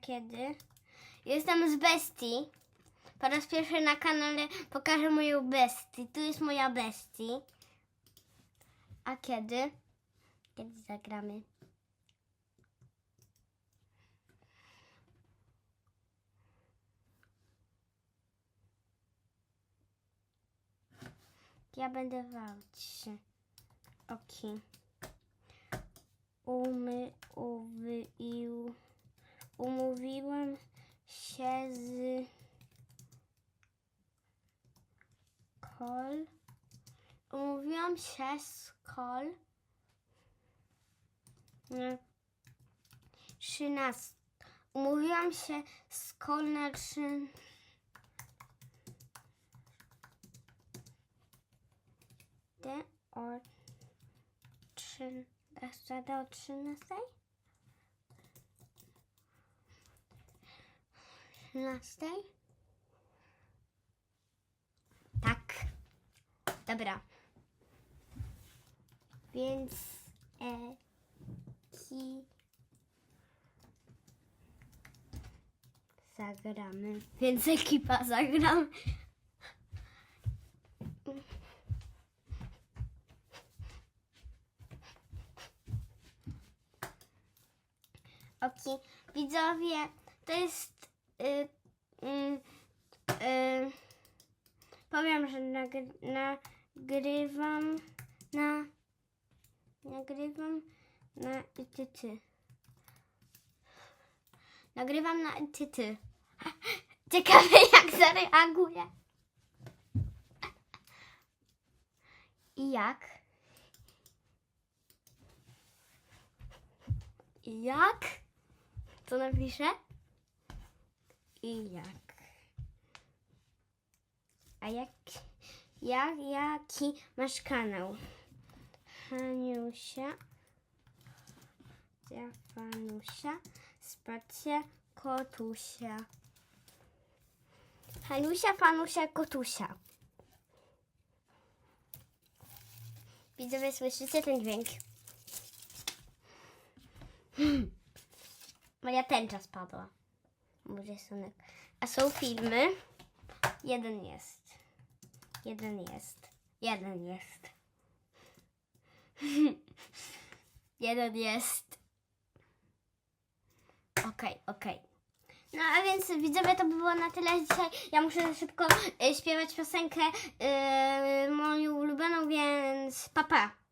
kiedy. Jestem z bestii. Po raz pierwszy na kanale pokażę moją bestię. Tu jest moja bestii. A kiedy? Kiedy zagramy? Ja będę walczyć. Oki. Umy, z Kol. Umówiłam się z Kol. Trzynast. Umówiłam się z Kol na trzyn. Od trzynasta do trzynastej. 15? Tak. Dobra. Więc e, ki zagramy. Więc ekipa zagram. Ok, widzowie, to jest Y, y, y, powiem, że nagry, nagrywam na. Nagrywam na ityty. Nagrywam na ityty. Ciekawe, jak zareaguje. I jak? I jak? Co napiszę? I jak? A jak, jak, jaki masz kanał? Haniusia, Stefanusia, spacja, kotusia. Haniusia, Fanusia, kotusia. Widzowie, słyszycie ten dźwięk? Moja tęcza spadła. Może sunek. A są filmy? Jeden jest. Jeden jest. Jeden jest. Jeden jest. Okej, okej. No a więc widzowie to by było na tyle dzisiaj. Ja muszę szybko y, śpiewać piosenkę y, moją ulubioną, więc papa. Pa.